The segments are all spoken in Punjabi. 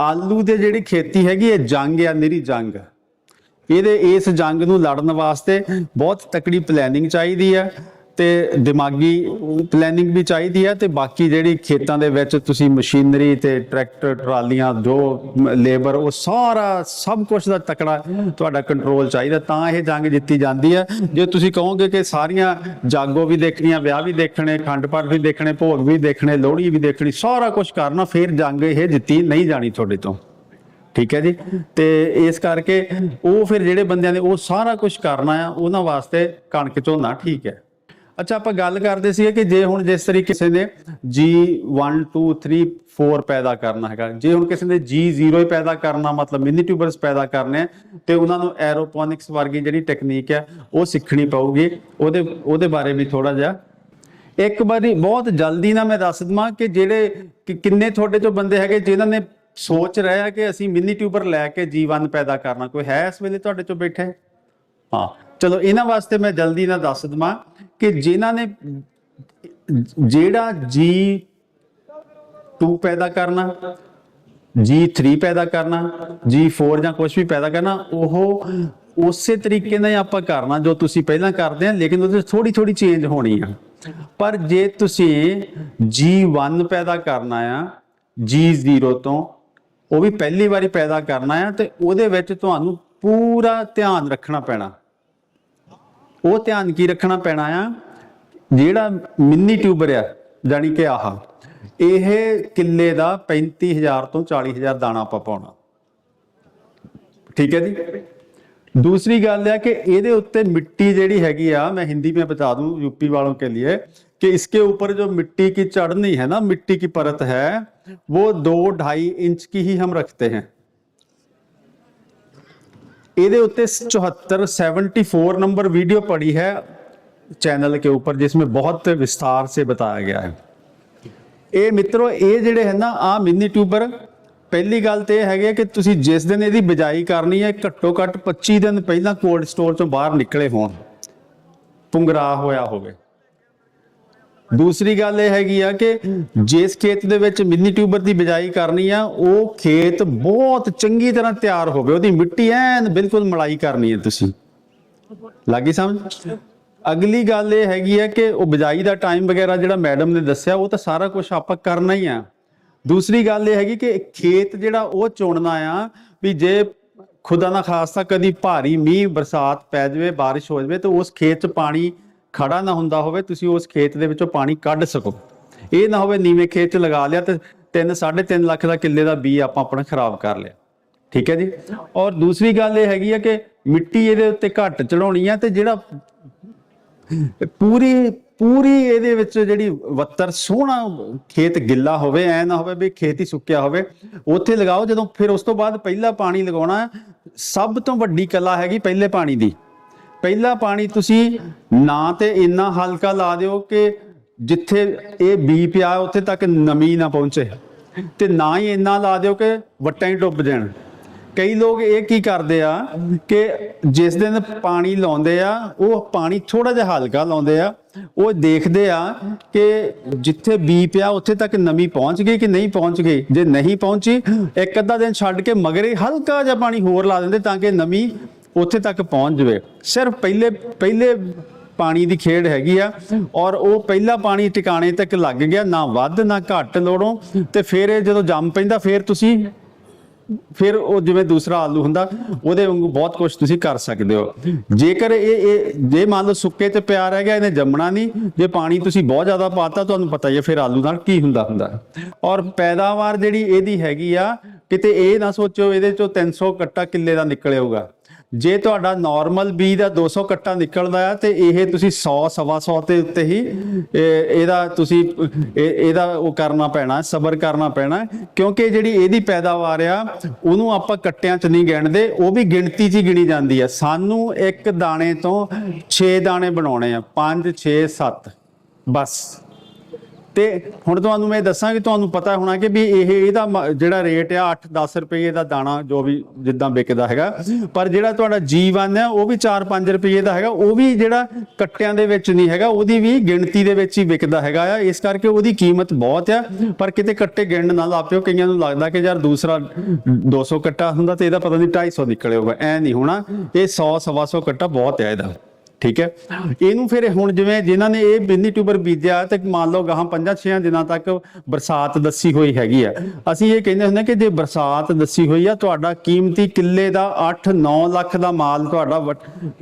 ਆਲੂ ਦੇ ਜਿਹੜੀ ਖੇਤੀ ਹੈਗੀ ਇਹ ਜੰਗ ਆ ਨਿਰੀ ਜੰਗ। ਇਹਦੇ ਇਸ ਜੰਗ ਨੂੰ ਲੜਨ ਵਾਸਤੇ ਬਹੁਤ ਤਕੜੀ ਪਲੈਨਿੰਗ ਚਾਹੀਦੀ ਹੈ। ਤੇ ਦਿਮਾਗੀ ਪਲੈਨਿੰਗ ਵੀ ਚਾਹੀਦੀ ਹੈ ਤੇ ਬਾਕੀ ਜਿਹੜੀ ਖੇਤਾਂ ਦੇ ਵਿੱਚ ਤੁਸੀਂ ਮਸ਼ੀਨਰੀ ਤੇ ਟਰੈਕਟਰ, ਟਰਾਲੀਆਂ, ਜੋ ਲੇਬਰ ਉਹ ਸਾਰਾ ਸਭ ਕੁਝ ਦਾ ਤਕੜਾ ਤੁਹਾਡਾ ਕੰਟਰੋਲ ਚਾਹੀਦਾ, ਤਾਂ ਇਹ ਜੰਗ ਜਿੱਤੀ ਜਾਂਦੀ ਹੈ। ਜੇ ਤੁਸੀਂ ਕਹੋਗੇ ਕਿ ਸਾਰੀਆਂ ਜਾਗੋ ਵੀ ਦੇਖਣੀਆਂ, ਵਿਆਹ ਵੀ ਦੇਖਣੇ, ਖੰਡ ਪਾਠ ਵੀ ਦੇਖਣੇ, ਭੋਗ ਵੀ ਦੇਖਣੇ, ਲੋਹੜੀ ਵੀ ਦੇਖਣੀ, ਸਾਰਾ ਕੁਝ ਕਰਨਾ, ਫਿਰ ਜੰਗ ਇਹ ਜਿੱਤੀ ਨਹੀਂ ਜਾਣੀ ਤੁਹਾਡੇ ਤੋਂ। ਠੀਕ ਹੈ ਜੀ? ਤੇ ਇਸ ਕਰਕੇ ਉਹ ਫਿਰ ਜਿਹੜੇ ਬੰਦਿਆਂ ਨੇ ਉਹ ਸਾਰਾ ਕੁਝ ਕਰਨਾ ਆ ਉਹਨਾਂ ਵਾਸਤੇ ਕਣਕ ਝੋਨਾ ਠੀਕ ਹੈ। ਅੱਛਾ, ਆਪਾਂ ਗੱਲ ਕਰਦੇ ਸੀਗੇ ਕਿ ਜੇ ਹੁਣ ਜਿਸ ਤਰੀਕੇ ਕਿਸੇ ਨੇ G1 2 3 4 ਪੈਦਾ ਕਰਨਾ ਹੈਗਾ, ਜੇ ਹੁਣ ਕਿਸੇ ਨੇ G0 ਹੀ ਪੈਦਾ ਕਰਨਾ, ਮਤਲਬ ਮਿਨੀ ਟਿਊਬਰਸ ਪੈਦਾ ਕਰਨੇ ਤੇ ਉਹਨਾਂ ਨੂੰ ਐਰੋਪੋਨਿਕਸ ਵਰਗੀ ਜਿਹੜੀ ਟੈਕਨੀਕ ਹੈ ਉਹ ਸਿੱਖਣੀ ਪਊਗੀ। ਉਹਦੇ ਉਹਦੇ ਬਾਰੇ ਵੀ ਥੋੜਾ ਜਿਹਾ। ਇੱਕ ਵਾਰੀ ਬਹੁਤ ਜਲਦੀ ਨਾ ਮੈਂ ਦੱਸ ਦਵਾਂ ਕਿ ਜਿਹੜੇ ਕਿ ਕਿੰਨੇ ਤੁਹਾਡੇ ਚੋਂ ਬੰਦੇ ਹੈਗੇ ਜਿਨ੍ਹਾਂ ਨੇ ਸੋਚ ਰਹੇ ਆ ਕਿ ਅਸੀਂ ਮਿਨੀ ਟਿਊਬਰ ਲੈ ਕੇ ਜੀਵਨ ਪੈਦਾ ਕਰਨਾ, ਕੋਈ ਹੈ ਇਸ ਵੇਲੇ ਤੁਹਾਡੇ ਚੋਂ ਬੈਠੇ? ਹਾਂ, ਚਲੋ, ਇਹਨਾਂ ਵਾਸਤੇ ਮੈਂ ਜਲਦੀ ਨਾਲ ਦੱਸ ਦਵਾਂ ਕਿ ਜਿਨ੍ਹਾਂ ਨੇ ਜਿਹੜਾ ਜੀ 2 ਪੈਦਾ ਕਰਨਾ G3 ਪੈਦਾ ਕਰਨਾ G4 ਜਾਂ ਕੁਝ ਵੀ ਪੈਦਾ ਕਰਨਾ ਉਹ ਉਸੇ ਤਰੀਕੇ ਨਾਲ ਆਪਾਂ ਕਰਨਾ ਜੋ ਤੁਸੀਂ ਪਹਿਲਾਂ ਕਰਦੇ ਆ ਲੇਕਿਨ ਉਹਦੇ ਥੋੜੀ ਥੋੜੀ ਚੇਂਜ ਹੋਣੀ ਆ। ਪਰ ਜੇ ਤੁਸੀਂ G1 ਪੈਦਾ ਕਰਨਾ ਆ G0 ਤੋਂ ਉਹ ਵੀ ਪਹਿਲੀ ਵਾਰੀ ਪੈਦਾ ਕਰਨਾ ਆ ਤੇ ਉਹਦੇ ਵਿੱਚ ਤੁਹਾਨੂੰ ਪੂਰਾ ਧਿਆਨ ਰੱਖਣਾ ਪੈਣਾ। ਉਹ ਧਿਆਨ ਕੀ ਰੱਖਣਾ ਪੈਣਾ ਆ ਜਿਹੜਾ ਮਿੰਨੀ ਟਿਊਬਰ ਆ ਜਾਨੀ ਕਿ ਆਹ ਇਹ ਕਿੱਲੇ ਦਾ 35000 ਤੋਂ 40000 ਦਾਣਾ ਆਪਾਂ ਪਾਉਣਾ ਠੀਕ ਹੈ ਜੀ दूसरी ਗੱਲ ਹੈ ਕਿ ਇਹਦੇ ਉੱਤੇ ਮਿੱਟੀ ਜਿਹੜੀ ਹੈਗੀ ਆ मैं हिंदी में बता दूं यूपी वालों के लिए कि इसके ऊपर जो मिट्टी की चढ़नी है ना मिट्टी की परत है वो दो ढाई इंच की ही हम रखते हैं ਇਹਦੇ ਉੱਤੇ 74 74 नंबर वीडियो पड़ी है चैनल के ऊपर जिसमें बहुत विस्तार से बताया गया है ਇਹ ਮਿੱਤਰੋ ਇਹ ਜਿਹੜੇ ਹੈ ਨਾ ਆ ਮਿੰਨੀ ਟਿਊਬਰ ਪਹਿਲੀ ਗੱਲ ਤੇ ਇਹ ਹੈਗੇ ਕਿ ਤੁਸੀਂ ਜਿਸ ਦਿਨ ਇਹਦੀ ਬਿਜਾਈ ਕਰਨੀ ਹੈ ਘੱਟੋ ਘੱਟ 25 ਦਿਨ ਪਹਿਲਾਂ ਕੋਲਡ ਸਟੋਰ ਚੋਂ ਬਾਹਰ ਨਿਕਲੇ ਹੋਣ ਪੁੰਗਰਾ ਹੋਇਆ ਹੋਵੇ ਦੂਸਰੀ ਗੱਲ ਇਹ ਹੈਗੀ ਆ ਕਿ ਜਿਸ ਖੇਤ ਦੇ ਵਿੱਚ ਮਿੰਨੀ ਟਿਊਬਰ ਦੀ ਬਿਜਾਈ ਕਰਨੀ ਆ ਉਹ ਖੇਤ ਬਹੁਤ ਚੰਗੀ ਤਰ੍ਹਾਂ ਤਿਆਰ ਹੋਵੇ ਉਹਦੀ ਮਿੱਟੀ ਐਨ ਬਿਲਕੁਲ ਮਲਾਈ ਕਰਨੀ ਹੈ ਤੁਸੀਂ ਲੱਗੀ ਸਮਝ ਅਗਲੀ ਗੱਲ ਇਹ ਹੈਗੀ ਹੈ ਕਿ ਉਹ ਬਿਜਾਈ ਦਾ ਟਾਈਮ ਵਗੈਰਾ ਜਿਹੜਾ ਮੈਡਮ ਨੇ ਦੱਸਿਆ ਉਹ ਤਾਂ ਸਾਰਾ ਕੁਝ ਆਪਾਂ ਕਰਨਾ ਹੀ ਆ ਦੂਸਰੀ ਗੱਲ ਇਹ ਹੈਗੀ ਕਿ ਖੇਤ ਜਿਹੜਾ ਉਹ ਚੁਣਨਾ ਆ ਵੀ ਜੇ ਖੁਦਾ ਨਾ ਖਾਸਤਾ ਕਦੀ ਭਾਰੀ ਮੀਂਹ ਬਰਸਾਤ ਪੈ ਜਾਵੇ بارش ਹੋ ਜਾਵੇ ਤਾਂ ਉਸ ਖੇਤ 'ਚ ਪਾਣੀ ਖੜਾ ਨਾ ਹੁੰਦਾ ਹੋਵੇ, ਤੁਸੀਂ ਉਸ ਖੇਤ ਦੇ ਵਿੱਚੋਂ ਪਾਣੀ ਕੱਢ ਸਕੋ। ਇਹ ਨਾ ਹੋਵੇ ਨੀਵੇਂ ਖੇਤ 'ਚ ਲਗਾ ਲਿਆ ਤੇ 3 3.5 ਲੱਖ ਦਾ ਕਿੱਲੇ ਦਾ ਬੀ ਆਪਾਂ ਆਪਣਾ ਖਰਾਬ ਕਰ ਲਿਆ। ਠੀਕ ਹੈ ਜੀ? ਔਰ ਦੂਸਰੀ ਗੱਲ ਇਹ ਹੈਗੀ ਹੈ ਕਿ ਮਿੱਟੀ ਇਹਦੇ ਉੱਤੇ ਘੱਟ ਚੜਾਉਣੀ ਆ ਤੇ ਜਿਹੜਾ ਪੂਰੀ ਪੂਰੀ ਇਹਦੇ ਵਿੱਚ ਜਿਹੜੀ ਵੱਤਰ, ਸੋਹਣਾ ਖੇਤ ਗਿੱਲਾ ਹੋਵੇ, ਐ ਨਾ ਹੋਵੇ ਵੀ ਖੇਤ ਹੀ ਸੁੱਕਿਆ ਹੋਵੇ, ਉੱਥੇ ਲਗਾਓ। ਜਦੋਂ ਫਿਰ ਉਸ ਤੋਂ ਬਾਅਦ ਪਹਿਲਾ ਪਾਣੀ ਲਗਾਉਣਾ ਸਭ ਤੋਂ ਵੱਡੀ ਕਲਾ ਹੈਗੀ ਪਹਿਲੇ ਪਾਣੀ ਦੀ। ਪਹਿਲਾ ਪਾਣੀ ਤੁਸੀਂ ਨਾ ਤੇ ਇੰਨਾ ਹਲਕਾ ਲਾ ਦਿਓ ਕਿ ਜਿੱਥੇ ਇਹ ਬੀ ਪਿਆ ਉੱਥੇ ਤੱਕ ਨਮੀ ਨਾ ਪਹੁੰਚੇ। ਤੇ ਨਾ ਹੀ ਇੰਨਾ ਲਾ ਦਿਓ ਕਿ ਵੱਟਾਂ ਹੀ ਡੁੱਬ ਜਾਣ। ਕਈ ਲੋਕ ਇਹ ਕੀ ਕਰਦੇ ਆ ਕਿ ਜਿਸ ਦਿਨ ਪਾਣੀ ਲਾਉਂਦੇ ਆ, ਉਹ ਪਾਣੀ ਥੋੜਾ ਜਿਹਾ ਹਲਕਾ ਲਾਉਂਦੇ ਆ, ਉਹ ਦੇਖਦੇ ਆ ਕਿ ਜਿੱਥੇ ਬੀ ਪਿਆ ਉੱਥੇ ਤੱਕ ਨਮੀ ਪਹੁੰਚ ਗਈ ਕਿ ਨਹੀਂ ਪਹੁੰਚ ਗਈ। ਜੇ ਨਹੀਂ ਪਹੁੰਚੀ, ਇੱਕ ਅੱਧਾ ਦਿਨ ਛੱਡ ਕੇ ਮਗਰੇ ਹਲਕਾ ਜਿਹਾ ਪਾਣੀ ਹੋਰ ਲਾ ਦਿੰਦੇ ਤਾਂ ਕਿ ਨਮੀ ਉੱਥੇ ਤੱਕ ਪਹੁੰਚ ਜਾਵੇ। ਸਿਰਫ ਪਹਿਲੇ ਪਹਿਲੇ ਪਾਣੀ ਦੀ ਖੇਡ ਹੈਗੀ ਆ ਔਰ ਉਹ ਪਹਿਲਾ ਪਾਣੀ ਟਿਕਾਣੇ ਤੱਕ ਲੱਗ ਗਿਆ, ਨਾ ਵੱਧ, ਨਾ ਘੱਟ ਲੋੜੋਂ ਤੇ ਫਿਰ ਇਹ ਜਦੋਂ ਜੰਮ ਪੈਂਦਾ, ਫਿਰ ਤੁਸੀਂ, ਫਿਰ ਉਹ ਜਿਵੇਂ ਦੂਸਰਾ ਆਲੂ ਹੁੰਦਾ, ਉਹਦੇ ਵਾਂਗੂ ਬਹੁਤ ਕੁਝ ਤੁਸੀਂ ਕਰ ਸਕਦੇ ਹੋ। ਜੇਕਰ ਇਹ ਇਹ, ਜੇ ਮੰਨ ਲਓ ਸੁੱਕੇ ਤੇ ਪਿਆ ਰਹਿ ਗਿਆ ਇਹਨੇ ਜੰਮਣਾ ਨਹੀਂ, ਜੇ ਪਾਣੀ ਤੁਸੀਂ ਬਹੁਤ ਜ਼ਿਆਦਾ ਪਾਤਾ, ਤੁਹਾਨੂੰ ਪਤਾ ਹੀ ਹੈ ਫਿਰ ਆਲੂ ਨਾਲ ਕੀ ਹੁੰਦਾ ਹੁੰਦਾ। ਔਰ ਪੈਦਾਵਾਰ ਜਿਹੜੀ ਇਹਦੀ ਹੈਗੀ ਆ, ਕਿਤੇ ਇਹ ਨਾ ਸੋਚੋ, ਇਹਦੇ ਚੋਂ 300 ਕੱਟਾ ਕਿੱਲੇ ਦਾ ਨਿਕਲੇਗਾ ਜੇ ਤੁਹਾਡਾ ਨਾਰਮਲ ਬੀ ਦਾ 200 ਕੱਟਾ ਨਿਕਲਦਾ ਆ, ਤੇ ਇਹ ਤੁਸੀਂ 100 ਸਵਾ 100 ਤੇ ਉੱਤੇ ਹੀ ਇਹਦਾ ਤੁਸੀਂ, ਇਹ- ਇਹਦਾ ਉਹ ਕਰਨਾ ਪੈਣਾ, ਸਬਰ ਕਰਨਾ ਪੈਣਾ, ਕਿਉਂਕਿ ਜਿਹੜੀ ਇਹਦੀ ਪੈਦਾਵਾਰ ਆ, ਉਹਨੂੰ ਆਪਾਂ ਕੱਟਿਆਂ 'ਚ ਨਹੀਂ ਗਿਣਦੇ, ਉਹ ਵੀ ਗਿਣਤੀ 'ਚ ਹੀ ਗਿਣੀ ਜਾਂਦੀ ਆ। ਸਾਨੂੰ ਇੱਕ ਦਾਣੇ ਤੋਂ 6 ਦਾਣੇ ਬਣਾਉਣੇ ਆ 5 6 7 ਬਸ। ਤੇ ਹੁਣ ਤੁਹਾਨੂੰ ਮੈਂ ਦੱਸਾਂ ਕਿ ਤੁਹਾਨੂੰ ਪਤਾ ਹੋਣਾ ਕਿ ਵੀ ਇਹ ਇਹਦਾ ਮ- ਜਿਹੜਾ ਰੇਟ ਆ 8-10 ਰੁਪਏ ਦਾ ਦਾਣਾ ਜੋ ਵੀ ਜਿੱਦਾਂ ਵਿਕਦਾ ਹੈਗਾ, ਪਰ ਜਿਹੜਾ ਤੁਹਾਡਾ G1 ਹੈ ਉਹ ਵੀ 4-5 ਰੁਪਏ ਦਾ ਹੈਗਾ, ਉਹ ਵੀ ਜਿਹੜਾ ਕੱਟਿਆਂ ਦੇ ਵਿੱਚ ਨਹੀਂ ਹੈਗਾ, ਉਹਦੀ ਵੀ ਗਿਣਤੀ ਦੇ ਵਿੱਚ ਹੀ ਵਿਕਦਾ ਹੈਗਾ ਆ, ਇਸ ਕਰਕੇ ਉਹਦੀ ਕੀਮਤ ਬਹੁਤ ਆ, ਪਰ ਕਿਤੇ ਕੱਟੇ ਗਿਣਨ ਨਾ ਲਾਪਿਓ ਕਈਆਂ ਨੂੰ ਲੱਗਦਾ ਕਿ ਯਾਰ ਦੂਸਰਾ 200 ਕੱਟਾ ਹੁੰਦਾ ਤੇ ਇਹਦਾ ਪਤਾ ਨਹੀਂ 250 ਨਿਕਲੇ ਹੋਗਾ ਐ ਨਹੀਂ ਹੋਣਾ, ਇਹ 100 ਸਵਾ ਸੌ ਕੱਟਾ ਬਹੁਤ ਆ ਇਹਦਾ। ਠੀਕ ਹੈ? ਇਹਨੂੰ ਫਿਰ ਹੁਣ ਜਿਵੇਂ ਜਿਨ੍ਹਾਂ ਨੇ ਇਹ ਬਿੰਦੀ ਟਿਊਬਰ ਬੀਜਿਆ ਤੇ ਮੰਨ ਲਓ ਗਾਹਾਂ 5-6 ਦਿਨਾਂ ਤੱਕ ਬਰਸਾਤ ਦੱਸੀ ਹੋਈ ਹੈਗੀ ਆ। ਅਸੀਂ ਇਹ ਕਹਿੰਦੇ ਹੁੰਦੇ ਕਿ ਜੇ ਬਰਸਾਤ ਦੱਸੀ ਹੋਈ ਆ ਤੁਹਾਡਾ ਕੀਮਤੀ ਕਿੱਲੇ ਦਾ 8-9 ਲੱਖ ਦਾ ਮਾਲ ਤੁਹਾਡਾ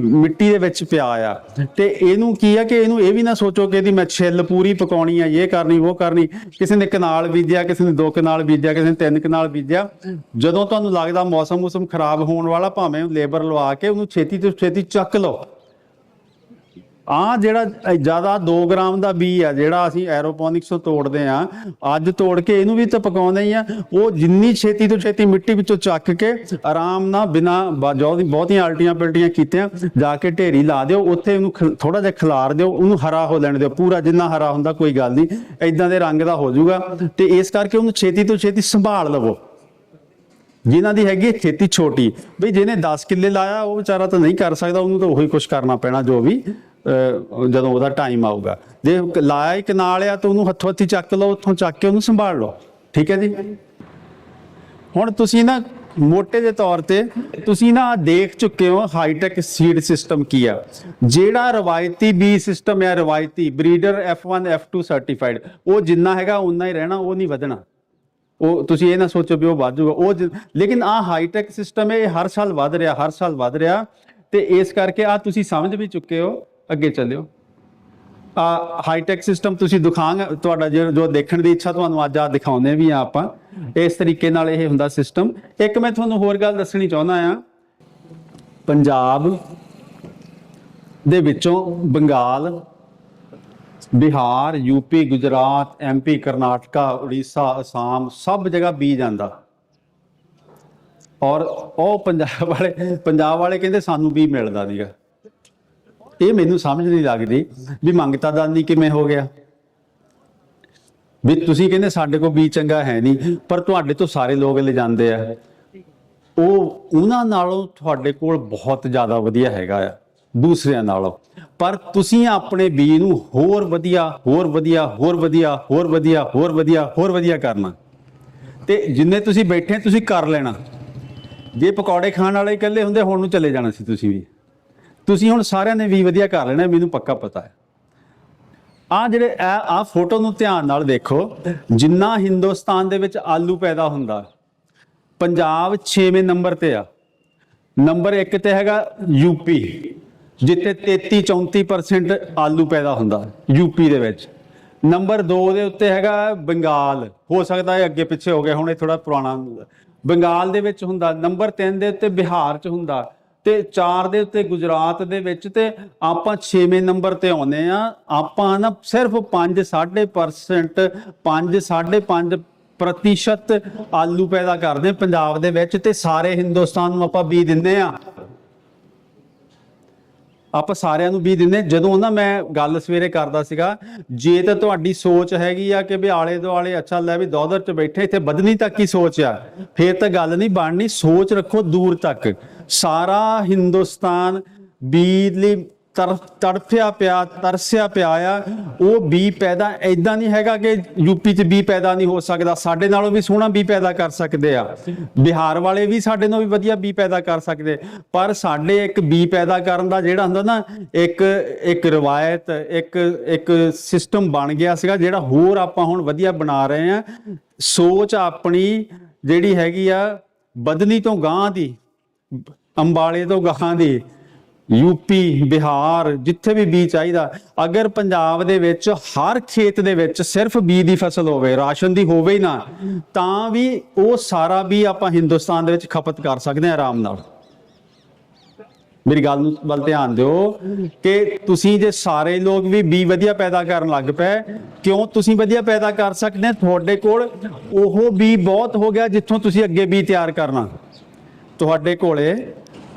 ਮਿੱਟੀ ਦੇ ਵਿੱਚ ਪਿਆ ਆ। ਤੇ ਇਹਨੂੰ ਕੀ ਆ ਕਿ ਇਹਨੂੰ ਇਹ ਵੀ ਨਾ ਸੋਚੋ ਕਿ ਇਹਦੀ ਮੈਂ ਛਿੱਲ ਪੂਰੀ ਪਕਾਉਣੀ ਆ ਇਹ ਕਰਨੀ ਉਹ ਕਰਨੀ। ਕਿਸੇ ਨੇ ਕਨਾਲ ਬੀਜਿਆ ਕਿਸੇ ਨੇ ਦੋ ਕਨਾਲ ਬੀਜਿਆ ਕਿਸੇ ਨੇ ਤਿੰਨ ਕਨਾਲ ਬੀਜਿਆ। ਜਦੋਂ ਤੁਹਾਨੂੰ ਲੱਗਦਾ ਮੌਸਮ ਮੌਸਮ ਖਰਾਬ ਹੋਣ ਵਾਲਾ ਭਾਵੇਂ ਲੇਬਰ ਲਵਾ ਕੇ ਉਹਨੂੰ ਛੇਤੀ ਤੋਂ ਛੇਤੀ ਚੱਕ ਲਓ। ਆ ਜਿਹੜਾ ਜ਼ਿਆਦਾ 2 ਗ੍ਰਾਮ ਦਾ ਬੀ ਆ, ਜਿਹੜਾ ਅਸੀਂ ਐਰੋਪੋਨਿਕਸ ਤੋਂ ਤੋੜਦੇ ਆ ਅੱਜ ਤੋੜ ਕੇ ਇਹਨੂੰ ਵੀ ਤਾਂ ਪਕਾਉਂਦੇ ਹੀ ਆ। ਉਹ ਜਿੰਨੀ ਛੇਤੀ ਤੋਂ ਛੇਤੀ ਮਿੱਟੀ ਵਿੱਚੋਂ ਚੱਕ ਕੇ ਆਰਾਮ ਨਾਲ ਬਿਨਾ ਬਹੁਤੀਆਂ ਆਲਟੀਆਂ ਪਲਟੀਆਂ ਕੀਤੀਆਂ, ਜਾ ਕੇ ਢੇਰੀ ਲਾ ਦਿਓ, ਉੱਥੇ ਉਹਨੂੰ ਥੋੜਾ ਜਿਹਾ ਖਿਲਾਰ ਦਿਓ, ਉਹਨੂੰ ਹਰਾ ਹੋ ਲੈਣ ਦਿਓ। ਪੂਰਾ ਜਿੰਨਾ ਹਰਾ ਹੁੰਦਾ ਕੋਈ ਗੱਲ ਨਹੀਂ ਐਦਾਂ ਦੇ ਰੰਗ ਦਾ ਹੋ ਜਾਊਗਾ। ਤੇ ਇਸ ਕਰਕੇ ਉਹਨੂੰ ਛੇਤੀ ਤੋਂ ਛੇਤੀ ਸੰਭਾਲ ਲਵੋ। ਜਿਨ੍ਹਾਂ ਦੀ ਹੈਗੀ ਖੇਤੀ ਛੋਟੀ। ਬਈ ਜਿਹਨੇ 10 ਕਿੱਲੇ ਲਾਇਆ, ਉਹ ਵਿਚਾਰਾ ਤਾਂ ਨਹੀਂ ਕਰ ਸਕਦਾ, ਉਹਨੂੰ ਤਾਂ ਉਹੀ ਕੁਝ ਕਰਨਾ ਪੈਣਾ, ਜੋ ਵੀ ਜਦੋਂ ਉਹਦਾ ਟਾਈਮ ਆਊਗਾ। ਜੇ ਲਾਇਆ ਹੀ ਕਨਾਲ ਆ, ਤਾਂ ਉਹਨੂੰ ਹੱਥੋਂ ਹੱਥੀ ਚੱਕ ਲਓ, ਉੱਥੋਂ ਚੱਕ ਕੇ ਉਹਨੂੰ ਸੰਭਾਲ ਲਓ। ਠੀਕ ਹੈ ਜੀ? ਹੁਣ ਤੁਸੀਂ ਨਾ, ਮੋਟੇ ਦੇ ਤੌਰ ਤੇ ਤੁਸੀਂ ਨਾ ਦੇਖ ਚੁੱਕੇ ਹੋ ਹਾਈਟੈਕ ਸੀਡ ਸਿਸਟਮ ਕੀ ਆ। ਜਿਹੜਾ ਰਵਾਇਤੀ ਬੀ ਸਿਸਟਮ ਹੈ ਰਵਾਇਤੀ ਬਰੀਡਰ F1 F2 ਸਰਟੀਫਾਈਡ ਉਹ ਜਿੰਨਾ ਹੈਗਾ ਉਨਾ ਹੀ ਰਹਿਣਾ, ਉਹ ਨਹੀਂ ਵਧਣਾ। ਉਹ ਤੁਸੀਂ ਇਹ ਨਾ ਸੋਚੋ ਵੀ ਉਹ ਵੱਧ ਜਾਊਗਾ। ਉਹ ਜ- ਲੇਕਿਨ ਆ ਹਾਈਟੈਕ ਸਿਸਟਮ ਹੈ ਇਹ ਹਰ ਸਾਲ ਵੱਧ ਰਿਹਾ, ਹਰ ਸਾਲ ਵੱਧ ਰਿਹਾ। ਤੇ ਇਸ ਕਰਕੇ ਆ ਤੁਸੀਂ ਸਮਝ ਵੀ ਚੁੱਕੇ ਹੋ। ਅੱਗੇ ਚੱਲਿਓ। ਆ ਹਾਈਟੈਕ ਸਿਸਟਮ ਤੁਸੀਂ ਦਿਖਾਂਗੇ। ਤੁਹਾਡਾ ਜੋ ਜੋ ਦੇਖਣ ਦੀ ਇੱਛਾ ਤੁਹਾਨੂੰ ਅੱਜ ਆ ਦਿਖਾਉਂਦੇ ਵੀ ਆ ਆਪਾਂ। ਇਸ ਤਰੀਕੇ ਨਾਲ ਇਹ ਹੁੰਦਾ ਸਿਸਟਮ ਇੱਕ ਮੈਂ ਤੁਹਾਨੂੰ ਹੋਰ ਗੱਲ ਦੱਸਣੀ ਚਾਹੁੰਦਾ ਆ ਪੰਜਾਬ ਦੇ ਵਿੱਚੋਂ ਬੰਗਾਲ ਬਿਹਾਰ ਯੂਪੀ ਗੁਜਰਾਤ ਐਮਪੀ ਕਰਨਾਟਕਾ, ਉੜੀਸਾ, ਅਸਾਮ, ਸਭ ਜਗ੍ਹਾ ਬੀ ਜਾਂਦਾ। ਔਰ ਉਹ ਪੰਜਾਬ ਵਾਲੇ ਪੰਜਾਬ ਵਾਲੇ ਕਹਿੰਦੇ ਸਾਨੂੰ ਵੀ ਮਿਲਦਾ ਨਹੀਂਗਾ ਇਹ ਮੈਨੂੰ ਸਮਝ ਨਹੀਂ ਲੱਗਦੀ ਵੀ ਮੰਗਤਾ ਦਾਨੀ ਕਿਵੇਂ ਹੋ ਗਿਆ। ਵੀ ਤੁਸੀਂ ਕਹਿੰਦੇ ਸਾਡੇ ਕੋਲ ਬੀ ਚੰਗਾ ਹੈ ਨਹੀਂ ਪਰ ਤੁਹਾਡੇ ਤੋਂ ਸਾਰੇ ਲੋਕ ਲੈ ਜਾਂਦੇ ਆ। ਉਹ, ਉਹਨਾਂ ਨਾਲੋਂ ਤੁਹਾਡੇ ਕੋਲ ਬਹੁਤ ਜ਼ਿਆਦਾ ਵਧੀਆ ਹੈਗਾ ਆ। ਦੂਸਰਿਆਂ ਨਾਲੋਂ। ਪਰ ਤੁਸੀਂ ਆਪਣੇ ਬੀ ਨੂੰ ਹੋਰ ਵਧੀਆ ਹੋਰ ਵਧੀਆ ਹੋਰ ਵਧੀਆ ਹੋਰ ਵਧੀਆ ਹੋਰ ਵਧੀਆ ਹੋਰ ਵਧੀਆ ਕਰਨਾ। ਤੇ ਜਿੰਨੇ ਤੁਸੀਂ ਬੈਠੇ ਤੁਸੀਂ ਕਰ ਲੈਣਾ। ਜੇ ਪਕੌੜੇ ਖਾਣ ਵਾਲੇ ਇਕੱਲੇ ਹੁੰਦੇ, ਹੁਣ ਨੂੰ ਚਲੇ ਜਾਣਾ ਸੀ ਤੁਸੀਂ ਵੀ। ਤੁਸੀਂ ਹੁਣ ਸਾਰਿਆਂ ਨੇ ਵੀ ਵਧੀਆ ਕਰ ਲੈਣਾ, ਮੈਨੂੰ ਪੱਕਾ ਪਤਾ ਹੈ। ਆ ਜਿਹੜੇ ਆ ਫੋਟੋ ਨੂੰ ਧਿਆਨ ਨਾਲ ਦੇਖੋ, ਜਿੰਨਾ ਹਿੰਦੁਸਤਾਨ ਦੇ ਵਿੱਚ ਆਲੂ ਪੈਦਾ ਹੁੰਦਾ। ਪੰਜਾਬ 6ਵੇਂ ਨੰਬਰ ਤੇ ਆ। ਨੰਬਰ 1 ਤੇ ਹੈਗਾ ਯੂਪੀ ਜਿੱਥੇ 33 34% ਆਲੂ ਪੈਦਾ ਹੁੰਦਾ ਯੂਪੀ ਦੇ ਵਿੱਚ। ਨੰਬਰ 2 ਦੇ ਉੱਤੇ ਹੈਗਾ ਬੰਗਾਲ। ਹੋ ਸਕਦਾ ਹੈ ਅੱਗੇ ਪਿੱਛੇ ਹੋ ਗਿਆ, ਹੁਣ ਇਹ ਥੋੜਾ ਪੁਰਾਣਾ। ਬੰਗਾਲ ਦੇ ਵਿੱਚ ਹੁੰਦਾ ਨੰਬਰ 3 ਦੇ ਉੱਤੇ ਬਿਹਾਰ 'ਚ ਹੁੰਦਾ, ਤੇ 4 ਦੇ ਉੱਤੇ ਗੁਜਰਾਤ ਦੇ ਵਿੱਚ ਤੇ ਆਪਾਂ 6ਵੇਂ ਨੰਬਰ ਤੇ ਆਉਨੇ ਆ ਆਪਾਂ ਨਾ ਸਿਰਫ 5 5.5% 5 5.5 ਪ੍ਰਤੀਸ਼ਤ ਆਲੂ ਪੈਦਾ ਕਰਦੇ ਪੰਜਾਬ ਦੇ ਵਿੱਚ ਤੇ ਸਾਰੇ ਹਿੰਦੁਸਤਾਨ ਨੂੰ ਆਪਾਂ ਬੀ ਦਿੰਦੇ ਆ ਆਪਾਂ ਸਾਰਿਆਂ ਨੂੰ ਵੀ ਦਿੰਦੇ। ਜਦੋਂ ਨਾ ਮੈਂ ਗੱਲ ਸਵੇਰੇ ਕਰਦਾ ਸੀਗਾ, ਜੇ ਤਾਂ ਤੁਹਾਡੀ ਸੋਚ ਹੈਗੀ ਆ ਕਿ ਵੀ ਆਲੇ ਦੁਆਲੇ ਅੱਛਾ ਲੈ ਵੀ ਦੌਦਰ ਚ ਬੈਠੇ, ਇੱਥੇ ਬਦਨੀ ਤੱਕ ਹੀ ਸੋਚ ਆ? ਫੇਰ ਤਾਂ ਗੱਲ ਨਹੀਂ ਬਣਨੀ, ਸੋਚ ਰੱਖੋ ਦੂਰ ਤੱਕ। ਸਾਰਾ ਹਿੰਦੁਸਤਾਨ ਬੀਜ ਲਈ ਤੜਫਿਆ ਪਿਆ, ਤਰਸਿਆ ਪਿਆ ਆ, ਉਹ ਬੀ ਪੈਦਾ ਐਦਾਂ ਨਹੀਂ ਹੈਗਾ ਕਿ ਯੂਪੀ 'ਚ ਬੀ ਪੈਦਾ ਨਹੀਂ ਹੋ ਸਕਦਾ। ਸਾਡੇ ਨਾਲੋਂ ਵੀ ਸੋਹਣਾ ਬੀ ਪੈਦਾ ਕਰ ਸਕਦੇ ਆ। ਬਿਹਾਰ ਵਾਲੇ ਵੀ ਸਾਡੇ ਨਾਲੋਂ ਵੀ ਵਧੀਆ ਬੀ ਪੈਦਾ ਕਰ ਸਕਦੇ। ਪਰ ਸਾਡੇ ਇੱਕ ਬੀ ਪੈਦਾ ਕਰਨ ਦਾ ਜਿਹੜਾ ਹੁੰਦਾ ਨਾ, ਇੱਕ ਇੱਕ ਰਵਾਇਤ, ਇੱਕ ਇੱਕ ਸਿਸਟਮ ਬਣ ਗਿਆ ਸੀਗਾ, ਜਿਹੜਾ ਹੋਰ ਆਪਾਂ ਹੁਣ ਵਧੀਆ ਬਣਾ ਰਹੇ ਆ। ਸੋਚ ਆਪਣੀ ਜਿਹੜੀ ਹੈਗੀ ਆ, ਬਦਨੀ ਤੋਂ ਗਾਂ ਦੀ, ਅੰਬਾਲੇ ਤੋਂ ਗਾਂ ਦੀ ਯੂਪੀ, ਬਿਹਾਰ ਜਿੱਥੇ ਵੀ ਬੀ ਚਾਹੀਦਾ, ਅਗਰ ਪੰਜਾਬ ਦੇ ਵਿੱਚ ਹਰ ਖੇਤ ਦੇ ਵਿੱਚ ਸਿਰਫ ਬੀ ਦੀ ਫਸਲ ਹੋਵੇ, ਰਾਸ਼ਨ ਦੀ ਹੋਵੇ ਹੀ ਨਾ, ਤਾਂ ਵੀ ਉਹ ਸਾਰਾ ਬੀ ਆਪਾਂ ਹਿੰਦੁਸਤਾਨ ਦੇ ਵਿੱਚ ਖਪਤ ਕਰ ਸਕਦੇ ਹਾਂ ਆਰਾਮ ਨਾਲ। ਮੇਰੀ ਗੱਲ ਨੂੰ ਵੱਲ ਧਿਆਨ ਦਿਓ ਕਿ ਤੁਸੀਂ ਜੇ ਸਾਰੇ ਲੋਕ ਵੀ ਬੀ ਵਧੀਆ ਪੈਦਾ ਕਰਨ ਲੱਗ ਪਏ, ਕਿਉਂ ਤੁਸੀਂ ਵਧੀਆ ਪੈਦਾ ਕਰ ਸਕਦੇ ਤੁਹਾਡੇ ਕੋਲ ਉਹ ਬੀ ਬਹੁਤ ਹੋ ਗਿਆ ਜਿੱਥੋਂ ਤੁਸੀਂ ਅੱਗੇ ਬੀ ਤਿਆਰ ਕਰਨਾ। ਤੁਹਾਡੇ ਕੋਲੇ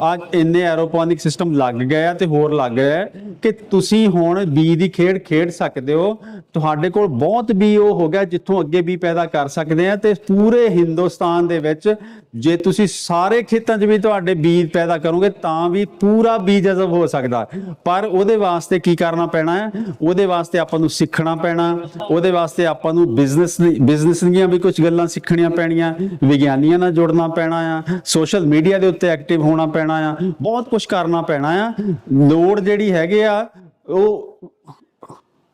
ਆ ਇੰਨੇ ਐਰੋਪੋਨਿਕ ਸਿਸਟਮ ਲੱਗ ਗਏ ਆ ਤੇ ਹੋਰ ਲੱਗ ਗਏ ਹੈ ਕਿ ਤੁਸੀਂ ਹੁਣ ਬੀ ਦੀ ਖੇਡ ਖੇਡ ਸਕਦੇ ਹੋ। ਤੁਹਾਡੇ ਕੋਲ ਬਹੁਤ ਬੀ ਉਹ ਹੋ ਗਿਆ ਜਿੱਥੋਂ ਅੱਗੇ ਬੀ ਪੈਦਾ ਕਰ ਸਕਦੇ ਆ ਤੇ ਪੂਰੇ ਹਿੰਦੁਸਤਾਨ ਦੇ ਵਿੱਚ ਜੇ ਤੁਸੀਂ ਸਾਰੇ ਖੇਤਾਂ 'ਚ ਵੀ ਤੁਹਾਡੇ ਬੀਜ ਪੈਦਾ ਕਰੋਗੇ ਤਾਂ ਵੀ ਪੂਰਾ ਬੀਜ ਜਜ਼ਬ ਹੋ ਸਕਦਾ। ਪਰ ਉਹਦੇ ਵਾਸਤੇ ਕੀ ਕਰਨਾ ਪੈਣਾ ਹੈ? ਉਹਦੇ ਵਾਸਤੇ ਆਪਾਂ ਨੂੰ ਸਿੱਖਣਾ ਪੈਣਾ। ਉਹਦੇ ਵਾਸਤੇ ਆਪਾਂ ਨੂੰ ਬਿਜ਼ਨਸ ਬਿਜ਼ਨਸ ਦੀਆਂ ਵੀ ਕੁਝ ਗੱਲਾਂ ਸਿੱਖਣੀਆਂ ਪੈਣੀਆਂ, ਵਿਗਿਆਨੀਆਂ ਨਾਲ ਜੁੜਨਾ ਪੈਣਾ ਆ ਸੋਸ਼ਲ ਮੀਡੀਆ ਦੇ ਉੱਤੇ ਐਕਟਿਵ ਹੋਣਾ ਪੈਣਾ। ਆ। ਬਹੁਤ ਕੁਝ ਕਰਨਾ ਪੈਣਾ ਆ। ਲੋੜ ਜਿਹੜੀ ਹੈਗੇ ਆ, ਉਹ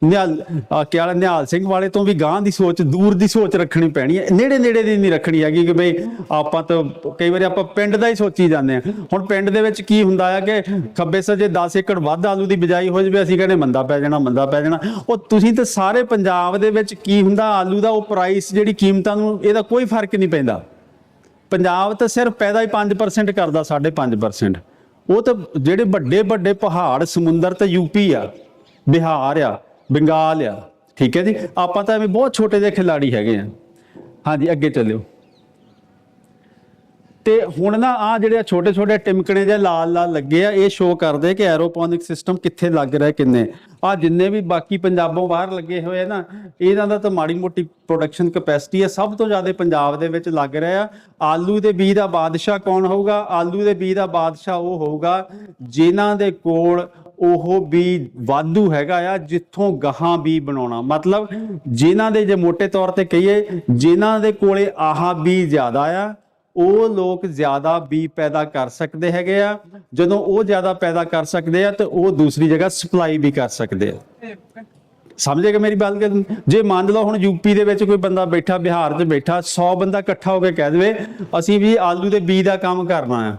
ਨਿਹਾਲ ਆ ਨਿਹਾਲ ਸਿੰਘ ਵਾਲੇ ਤੋਂ ਵੀ ਗਾਂ ਦੀ ਸੋਚ, ਦੂਰ ਦੀ ਸੋਚ ਰੱਖਣੀ ਪੈਣੀ ਹੈ ਨੇੜੇ ਨੇੜੇ ਦੀ ਨਹੀਂ ਰੱਖਣੀ ਹੈਗੀ ਕਿ ਬਈ ਆਪਾਂ ਤਾਂ ਕਈ ਵਾਰੀ ਆਪਾਂ ਪਿੰਡ ਦਾ ਹੀ ਸੋਚੀ ਜਾਂਦੇ ਆ। ਹੁਣ ਪਿੰਡ ਦੇ ਵਿੱਚ ਕੀ ਹੁੰਦਾ ਆ ਕਿ ਖੱਬੇ ਸੱਜੇ 10 ਏਕੜ ਵੱਧ ਆਲੂ ਦੀ ਬਿਜਾਈ ਹੋ ਜਵੇ, ਅਸੀਂ ਕਹਿੰਦੇ ਮੰਦਾ ਪੈ ਜਾਣਾ, ਮੰਦਾ ਪੈ ਜਾਣਾ। ਉਹ ਤੁਸੀਂ ਤਾਂ ਸਾਰੇ ਪੰਜਾਬ ਦੇ ਵਿੱਚ ਕੀ ਹੁੰਦਾ, ਆਲੂ ਦਾ ਉਹ ਪ੍ਰਾਈਸ ਜਿਹੜੀ ਕੀਮਤਾਂ ਨੂੰ, ਇਹਦਾ ਕੋਈ ਫ਼ਰਕ ਨਹੀਂ ਪੈਂਦਾ। ਪੰਜਾਬ ਤਾਂ ਸਿਰਫ ਪੈਦਾ ਹੀ 5% ਕਰਦਾ 5.5% ਉਹ ਤਾਂ ਜਿਹੜੇ ਵੱਡੇ ਵੱਡੇ ਪਹਾੜ, ਸਮੁੰਦਰ ਤੇ ਯੂਪੀ ਆ, ਬਿਹਾਰ ਆ, ਬੰਗਾਲ ਆ, ਠੀਕ ਹੈ ਜੀ? ਆਪਾਂ ਤਾਂ ਐਵੇਂ ਬਹੁਤ ਛੋਟੇ ਜਿਹੇ ਖਿਲਾੜੀ ਹੈਗੇ ਆ। ਹਾਂਜੀ, ਅੱਗੇ ਚੱਲਿਓ। ਤੇ ਹੁਣ ਨਾ ਆ ਜਿਹੜੇ ਛੋਟੇ ਛੋਟੇ ਟਿਮਕਣੇ ਦੇ ਲਾਲ ਲਾਲ ਲੱਗੇ ਆ, ਇਹ ਸ਼ੋਅ ਕਰਦੇ ਕਿ ਐਰੋਪੋਨਿਕ ਸਿਸਟਮ ਕਿੱਥੇ ਲੱਗ ਰਿਹਾ, ਕਿੰਨੇ? ਆ ਜਿੰਨੇ ਵੀ ਬਾਕੀ ਪੰਜਾਬੋਂ ਬਾਹਰ ਲੱਗੇ ਹੋਏ ਆ ਨਾ, ਇਹਨਾਂ ਦਾ ਤਾਂ ਮਾੜੀ ਮੋਟੀ ਪ੍ਰੋਡਕਸ਼ਨ ਕਪੈਸਿਟੀ ਹੈ ਸਭ ਤੋਂ ਜ਼ਿਆਦਾ ਪੰਜਾਬ ਦੇ ਵਿੱਚ ਲੱਗ ਰਿਹਾ ਆ। ਆਲੂ ਦੇ ਬੀਜ ਦਾ ਬਾਦਸ਼ਾਹ ਕੌਣ ਹੋਊਗਾ? ਆਲੂ ਦੇ ਬੀਜ ਦਾ ਬਾਦਸ਼ਾਹ ਉਹ ਹੋਊਗਾ, ਜਿਨ੍ਹਾਂ ਦੇ ਕੋਲ ਉਹ ਵੀ ਵਾਧੂ ਹੈਗਾ ਆ, ਜਿੱਥੋਂ ਗਾਹਾਂ ਵੀ ਬਣਾਉਣਾ। ਮਤਲਬ ਜਿਨ੍ਹਾਂ ਦੇ ਜੇ ਮੋٹے ਤੌਰ ਤੇ ਕਹੀਏ, ਜਿਨ੍ਹਾਂ ਦੇ ਕੋਲੇ ਆਹਾ ਵੀ ਜ਼ਿਆਦਾ ਆ ਉਹ ਲੋਕ ਜ਼ਿਆਦਾ ਬੀ ਪੈਦਾ ਕਰ ਸਕਦੇ ਹੈਗੇ ਆ। ਜਦੋਂ ਉਹ ਜ਼ਿਆਦਾ ਪੈਦਾ ਕਰ ਸਕਦੇ ਆ, ਤੇ ਉਹ ਦੂਸਰੀ ਜਗ੍ਹਾ ਸਪਲਾਈ ਵੀ ਕਰ ਸਕਦੇ ਆ। ਸਮਝੇਗਾ ਮੇਰੀ ਗੱਲ ਕਿ ਜੇ ਮੰਨ ਲਓ ਹੁਣ ਯੂਪੀ ਦੇ ਵਿੱਚ ਕੋਈ ਬੰਦਾ ਬੈਠਾ, ਬਿਹਾਰ 'ਚ ਬੈਠਾ 100 ਬੰਦਾ ਇਕੱਠਾ ਹੋ ਕੇ ਕਹਿ ਦੇਵੇ, ਅਸੀਂ ਵੀ ਆਲੂ ਦੇ ਬੀ ਦਾ ਕੰਮ ਕਰਨਾ ਆ।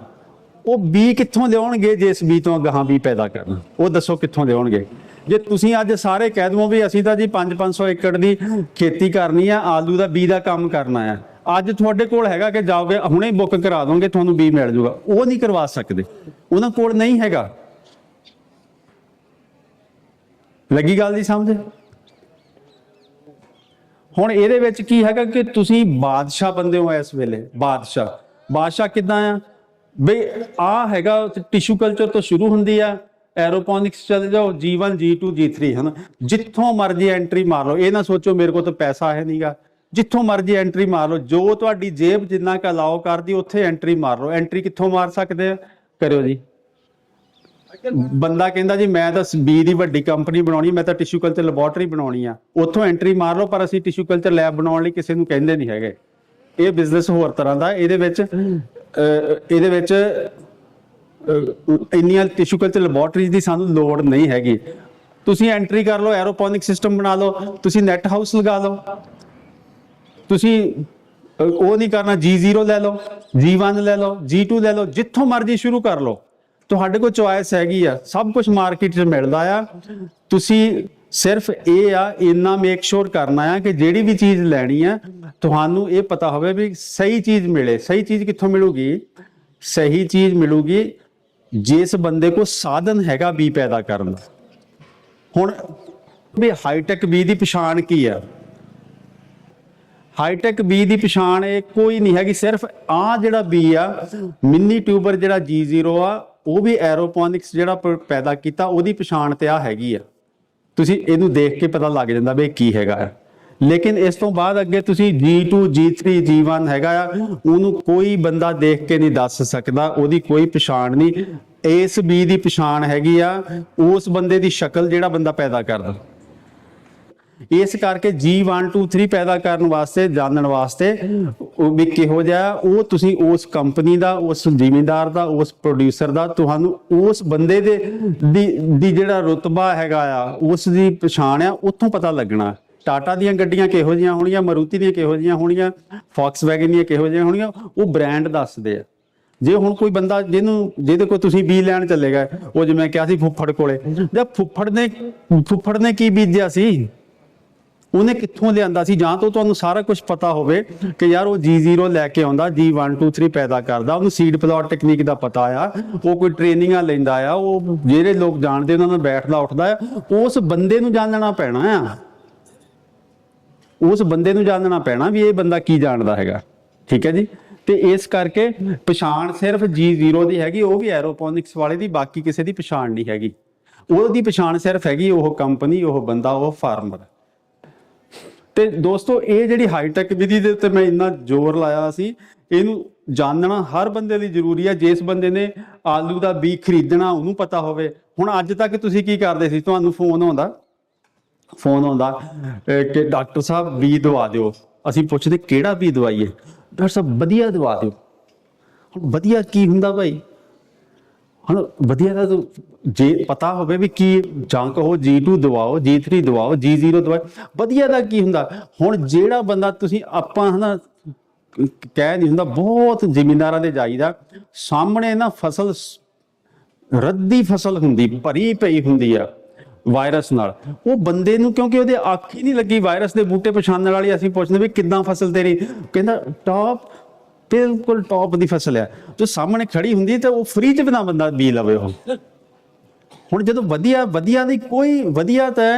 ਉਹ ਬੀ ਕਿੱਥੋਂ ਲਿਆਉਣਗੇ ਜੇ ਇਸ ਬੀ ਤੋਂ ਗਾਹਾਂ ਬੀ ਪੈਦਾ ਕਰਨਾ? ਉਹ ਦੱਸੋ ਕਿੱਥੋਂ ਲਿਆਉਣਗੇ? ਜੇ ਤੁਸੀਂ ਅੱਜ ਸਾਰੇ ਕਹਿ ਦਵੋ ਵੀ ਅਸੀਂ ਤਾਂ ਜੀ 5-500 ਏਕੜ ਦੀ ਖੇਤੀ ਕਰਨੀ ਆ, ਆਲੂ ਦਾ ਬੀ ਦਾ ਕੰਮ ਕਰਨਾ ਆ ਅੱਜ ਤੁਹਾਡੇ ਕੋਲ ਹੈਗਾ ਕਿ ਜਾਓਗੇ, ਹੁਣੇ ਬੁੱਕ ਕਰਾ ਦੋਗੇ, ਤੁਹਾਨੂੰ ਬੀ ਮਿਲ ਜਾਊਗਾ ਉਹ ਨਹੀਂ ਕਰਵਾ ਸਕਦੇ। ਉਹਨਾਂ ਕੋਲ ਨਹੀਂ ਹੈਗਾ। ਲੱਗੀ ਗੱਲ ਦੀ ਸਮਝ? ਹੁਣ ਇਹਦੇ ਵਿੱਚ ਕੀ ਹੈਗਾ ਕਿ ਤੁਸੀਂ ਬਾਦਸ਼ਾਹ ਬੰਦੇ ਹੋ ਇਸ ਵੇਲੇ, ਬਾਦਸ਼ਾਹ। ਬਾਦਸ਼ਾਹ ਕਿਦਾਂ ਆ? ਬਈ ਆ ਹੈਗਾ ਟਿਸ਼ੂ ਕਲਚਰ ਤੋਂ ਸ਼ੁਰੂ ਹੁੰਦੀ ਆ। ਐਰੋਪੋਨਿਕਸ ਚਲੇ ਜਾਓ G1 G2 G3 ਹਨ। ਜਿੱਥੋਂ ਮਰਜ਼ੀ ਐਂਟਰੀ ਮਾਰ ਲਓ। ਇਹ ਨਾ ਸੋਚੋ, ਮੇਰੇ ਕੋਲ ਤਾਂ ਪੈਸਾ ਹੈ ਨਹੀਂਗਾ ਜਿੱਥੋਂ ਮਰਜ਼ੀ ਐਂਟਰੀ ਮਾਰ ਲਓ, ਜੋ ਤੁਹਾਡੀ ਜੇਬ ਜਿੰਨਾ ਕ ਅਲਾਓ ਕਰਦੀ, ਉੱਥੇ ਐਂਟਰੀ ਮਾਰ ਲਓ। ਐਂਟਰੀ ਕਿੱਥੋਂ ਮਾਰ ਸਕਦੇ ਆ? ਕਰਿਓ ਜੀ। ਬੰਦਾ ਕਹਿੰਦਾ ਜੀ, ਮੈਂ ਤਾਂ ਬੀ ਦੀ ਵੱਡੀ ਕੰਪਨੀ ਬਣਾਉਣੀ, ਮੈਂ ਤਾਂ ਟਿਸ਼ੂ ਕਲਚਰ ਲੈਬੋਰਟਰੀ ਬਣਾਉਣੀ ਆ। ਉੱਥੋਂ ਐਂਟਰੀ ਮਾਰ ਲਓ, ਪਰ ਅਸੀਂ ਟਿਸ਼ੂ ਕਲਚਰ ਲੈਬ ਬਣਾਉਣ ਲਈ ਕਿਸੇ ਨੂੰ ਕਹਿੰਦੇ ਨਹੀਂ ਹੈਗੇ। ਇਹ ਬਿਜ਼ਨਸ ਹੋਰ ਤਰ੍ਹਾਂ ਦਾ, ਇਹਦੇ ਵਿੱਚ ਇਹਦੇ ਵਿੱਚ ਇੰਨੀਆਂ ਟਿਸ਼ੂ ਕਲਚਰ ਲੈਬੋਰਟਰੀਜ਼ ਦੀ ਸਾਨੂੰ ਲੋੜ ਨਹੀਂ ਹੈਗੀ। ਤੁਸੀਂ ਐਂਟਰੀ ਕਰ ਲਓ ਐਰੋਪੋਨਿਕ ਸਿਸਟਮ ਬਣਾ ਲਓ, ਤੁਸੀਂ ਨੈਟ ਹਾਊਸ ਲਗਾ ਲਓ। ਤੁਸੀਂ ਉਹ ਨਹੀਂ ਕਰਨਾ G0 ਲੈ ਲਓ G1 ਲੈ ਲਓ G2 ਲੈ ਲਓ, ਜਿੱਥੋਂ ਮਰਜ਼ੀ ਸ਼ੁਰੂ ਕਰ ਲਓ। ਤੁਹਾਡੇ ਕੋਲ ਚੁਆਇਸ ਹੈਗੀ ਆ, ਸਭ ਕੁਝ ਮਾਰਕੀਟ 'ਚ ਮਿਲਦਾ ਆ। ਤੁਸੀਂ ਸਿਰਫ ਇਹ ਆ, ਇੰਨਾ ਮੇਕ ਸ਼ੋਰ ਕਰਨਾ ਆ ਕਿ ਜਿਹੜੀ ਵੀ ਚੀਜ਼ ਲੈਣੀ ਆ, ਤੁਹਾਨੂੰ ਇਹ ਪਤਾ ਹੋਵੇ ਵੀ ਸਹੀ ਚੀਜ਼ ਮਿਲੇ, ਸਹੀ ਚੀਜ਼ ਕਿੱਥੋਂ ਮਿਲੂਗੀ? ਸਹੀ ਚੀਜ਼ ਮਿਲੂਗੀ ਜਿਸ ਬੰਦੇ ਕੋ ਸਾਧਨ ਹੈਗਾ ਵੀ ਪੈਦਾ ਕਰਨ ਦਾ। ਹੁਣ, ਵੀ ਹਾਈਟੈਕ ਬੀ ਦੀ ਪਛਾਣ ਕੀ ਆ? ਹਾਈਟੈਕ ਬੀ ਦੀ ਪਛਾਣ ਇਹ ਕੋਈ ਨਹੀਂ ਹੈਗੀ, ਸਿਰਫ ਆ ਜਿਹੜਾ ਬੀ ਆ, ਮਿੰਨੀ ਟਿਊਬਰ ਜਿਹੜਾ G0 ਆ, ਉਹ ਵੀ ਐਰੋਪੋਨਿਕਸ ਜਿਹੜਾ ਪ- ਪੈਦਾ ਕੀਤਾ, ਉਹਦੀ ਪਛਾਣ ਤੇ ਆ ਹੈਗੀ ਆ। ਤੁਸੀਂ ਇਹਨੂੰ ਦੇਖ ਕੇ ਪਤਾ ਲੱਗ ਜਾਂਦਾ ਵੀ ਕੀ ਹੈਗਾ ਆ। ਲੇਕਿਨ ਇਸ ਤੋਂ ਬਾਅਦ ਅੱਗੇ ਤੁਸੀਂ G2 G3 G1 ਹੈਗਾ ਆ, ਉਹਨੂੰ ਕੋਈ ਬੰਦਾ ਦੇਖ ਕੇ ਨਹੀਂ ਦੱਸ ਸਕਦਾ, ਉਹਦੀ ਕੋਈ ਪਛਾਣ ਨਹੀਂ। ਇਸ ਬੀ ਦੀ ਪਛਾਣ ਹੈਗੀ ਆ, ਉਸ ਬੰਦੇ ਦੀ ਸ਼ਕਲ ਜਿਹੜਾ ਬੰਦਾ ਪੈਦਾ ਕਰਦਾ। ਇਸ ਕਰਕੇ G1 2 3 ਪੈਦਾ ਕਰਨ ਵਾਸਤੇ, ਜਾਣਨ ਵਾਸਤੇ ਵੀ ਕਿਹੋ ਜਿਹਾ ਉਹ ਤੁਸੀਂ ਉਸ ਕੰਪਨੀ ਦਾ, ਉਸ ਜ਼ਿਮੀਂਦਾਰ ਦਾ, ਉਸ ਪ੍ਰੋਡਿਊਸਰ ਦਾ, ਤੁਹਾਨੂੰ ਉਸ ਬੰਦੇ ਦੇ ਦੀ ਜਿਹੜਾ ਰੁਤਬਾ ਹੈਗਾ ਆ, ਉਸ ਦੀ ਪਛਾਣ ਆ, ਉੱਥੋਂ ਪਤਾ ਲੱਗਣਾ। ਟਾਟਾ ਦੀਆਂ ਗੱਡੀਆਂ ਕਿਹੋ ਜਿਹੀਆਂ ਹੋਣੀਆਂ ਮਾਰੂਤੀ ਦੀਆਂ ਕਿਹੋ ਜਿਹੀਆਂ ਹੋਣੀਆਂ ਫੌਕਸਵੈਗਨ ਦੀਆਂ ਕਿਹੋ ਜਿਹੀਆਂ ਹੋਣੀਆਂ, ਉਹ ਬ੍ਰਾਂਡ ਦੱਸਦੇ ਆ। ਜੇ ਹੁਣ ਕੋਈ ਬੰਦਾ ਜਿਹਨੂੰ, ਜਿਹਦੇ ਕੋਲ ਤੁਸੀਂ ਬੀਜ ਲੈਣ ਚੱਲੇਗਾ ਉਹ ਜਿਵੇਂ ਕਿਹਾ ਸੀ ਫੁੱਫੜ ਕੋਲੇ ਜਦ ਫੁੱਫੜ ਨੇ ਫੁੱਫੜ ਨੇ ਕੀ ਬੀਜਿਆ ਸੀ? ਉਹਨੇ ਕਿੱਥੋਂ ਲਿਆਂਦਾ ਸੀ? ਜਾਂ ਤਾਂ ਤੁਹਾਨੂੰ ਸਾਰਾ ਕੁਝ ਪਤਾ ਹੋਵੇ ਕਿ ਯਾਰ ਉਹ G0 ਲੈ ਕੇ ਆਉਂਦਾ G1 2 3 ਪੈਦਾ ਕਰਦਾ। ਉਹਨੂੰ ਸੀਡ ਪਲਾਟ ਟੈਕਨੀਕ ਦਾ ਪਤਾ ਆ। ਉਹ ਕੋਈ ਟ੍ਰੇਨਿੰਗਾਂ ਲੈਂਦਾ ਆ। ਉਹ ਜਿਹੜੇ ਲੋਕ ਜਾਣਦੇ ਉਹਨਾਂ ਨਾਲ ਬੈਠਦਾ, ਉੱਠਦਾ ਆ। ਉਸ ਬੰਦੇ ਨੂੰ ਜਾਣਨਾ ਪੈਣਾ ਆ। ਉਸ ਬੰਦੇ ਨੂੰ ਜਾਣਨਾ ਪੈਣਾ ਵੀ ਇਹ ਬੰਦਾ ਕੀ ਜਾਣਦਾ ਹੈਗਾ। ਠੀਕ ਹੈ ਜੀ? ਤੇ ਇਸ ਕਰਕੇ ਪਛਾਣ ਸਿਰਫ G0 ਦੀ ਹੈਗੀ, ਉਹ ਵੀ ਐਰੋਪੋਨਿਕਸ ਵਾਲੇ ਦੀ, ਬਾਕੀ ਕਿਸੇ ਦੀ ਪਛਾਣ ਨਹੀਂ ਹੈਗੀ। ਉਹਦੀ ਪਛਾਣ ਸਿਰਫ ਹੈਗੀ ਉਹ ਕੰਪਨੀ ਉਹ ਬੰਦਾ, ਉਹ ਫਾਰਮਰ ਤੇ ਦੋਸਤੋ, ਇਹ ਜਿਹੜੀ ਹਾਈਟੈਕ ਵਿਧੀ ਦੇ ਉੱਤੇ ਮੈਂ ਇੰਨਾ ਜ਼ੋਰ ਲਾਇਆ ਸੀ, ਇਹਨੂੰ ਜਾਣਨਾ ਹਰ ਬੰਦੇ ਲਈ ਜ਼ਰੂਰੀ ਹੈ ਜਿਸ ਬੰਦੇ ਨੇ ਆਲੂ ਦਾ ਬੀਜ ਖਰੀਦਣਾ, ਉਹਨੂੰ ਪਤਾ ਹੋਵੇ। ਹੁਣ ਅੱਜ ਤੱਕ ਤੁਸੀਂ ਕੀ ਕਰਦੇ ਸੀ? ਤੁਹਾਨੂੰ ਫੋਨ ਆਉਂਦਾ? ਫੋਨ ਆਉਂਦਾ ਕਿ ਡਾਕਟਰ ਸਾਹਿਬ, ਬੀਜ ਦਵਾ ਦਿਓ। ਅਸੀਂ ਪੁੱਛਦੇ, ਕਿਹੜਾ ਬੀਜ ਦਵਾਈਏ? ਡਾਕਟਰ ਸਾਹਿਬ, ਵਧੀਆ ਦਵਾ ਦਿਓ। ਹੁਣ ਵਧੀਆ ਕੀ ਹੁੰਦਾ ਭਾਈ ਹੁਣ ਵਧੀਆ ਦਾ ਜੇ ਪਤਾ ਹੋਵੇ ਵੀ ਕੀ ਜੰਕ ਹੋ G2 ਦਵਾਓ G3 ਦਵਾਓ G0 ਦਵਾਓ, ਵਧੀਆ ਦਾ ਕੀ ਹੁੰਦਾ? ਹੁਣ ਜਿਹੜਾ ਬੰਦਾ ਤੁਸੀਂ ਆਪਾਂ ਹਨਾ ਕਹਿ ਨਹੀਂ ਹੁੰਦਾ, ਬਹੁਤ ਜ਼ਿਮੀਂਦਾਰਾਂ ਦੇ ਜਾਈਦਾ, ਸਾਹਮਣੇ ਨਾ ਫਸਲ ਰੱਦੀ ਫਸਲ ਹੁੰਦੀ, ਭਰੀ ਪਈ ਹੁੰਦੀ ਆ ਵਾਇਰਸ ਨਾਲ। ਉਹ ਬੰਦੇ ਨੂੰ ਕਿਉਂਕਿ ਉਹਦੇ ਅੱਖ ਹੀ ਨਹੀਂ ਲੱਗੀ ਵਾਇਰਸ ਦੇ ਬੂਟੇ ਪਛਾਣਨ ਵਾਲੀ, ਅਸੀਂ ਪੁੱਛਦੇ ਵੀ ਕਿੱਦਾਂ ਫਸਲ ਤੇਰੀ? ਕਹਿੰਦਾ ਟੌਪ ਬਿਲਕੁਲ ਟੌਪ ਦੀ ਫਸਲ ਹੈ ਜੋ ਸਾਹਮਣੇ ਖੜੀ ਹੁੰਦੀ ਹੈ ਤਾਂ ਉਹ ਫ੍ਰੀ ਚ ਬਣਾ ਬੰਦਾ ਬੀ ਲਵੇ ਉਹ। ਹੁਣ ਜਦੋਂ ਵਧੀਆ ਵਧੀਆ ਦੀ ਕੋਈ ਵਧੀਆ ਤਾਂ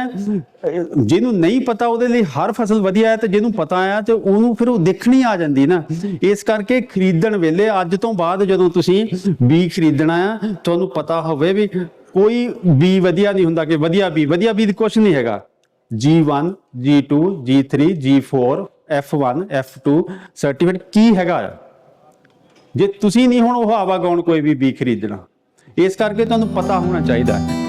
ਜਿਹਨੂੰ ਨਹੀਂ ਪਤਾ ਉਹਦੇ ਲਈ ਹਰ ਫਸਲ ਵਧੀਆ ਹੈ ਤੇ ਜਿਹਨੂੰ ਪਤਾ ਆ ਤੇ ਉਹਨੂੰ ਫਿਰ ਉਹ ਦੇਖਣੀ ਆ ਜਾਂਦੀ ਨਾ। ਇਸ ਕਰਕੇ ਖਰੀਦਣ ਵੇਲੇ ਅੱਜ ਤੋਂ ਬਾਅਦ ਜਦੋਂ ਤੁਸੀਂ ਬੀ ਖਰੀਦਣਾ ਆ ਤੁਹਾਨੂੰ ਪਤਾ ਹੋਵੇ ਵੀ ਕੋਈ ਬੀ ਵਧੀਆ ਨਹੀਂ ਹੁੰਦਾ ਕਿ ਵਧੀਆ ਬੀ ਵਧੀਆ ਬੀ ਕੁਝ ਨਹੀਂ ਹੈਗਾ। G1 G2 G3 G4 F1 F2 certificate ਕੀ ਹੈਗਾ? ਆ ਜੇ ਤੁਸੀਂ ਨਹੀਂ ਹੁਣ ਉਹ ਆਵਾਗਾਉਣ ਕੋਈ ਵੀ ਬੀ ਖਰੀਦਣਾ, ਇਸ ਕਰਕੇ ਤੁਹਾਨੂੰ ਪਤਾ ਹੋਣਾ ਚਾਹੀਦਾ ਹੈ।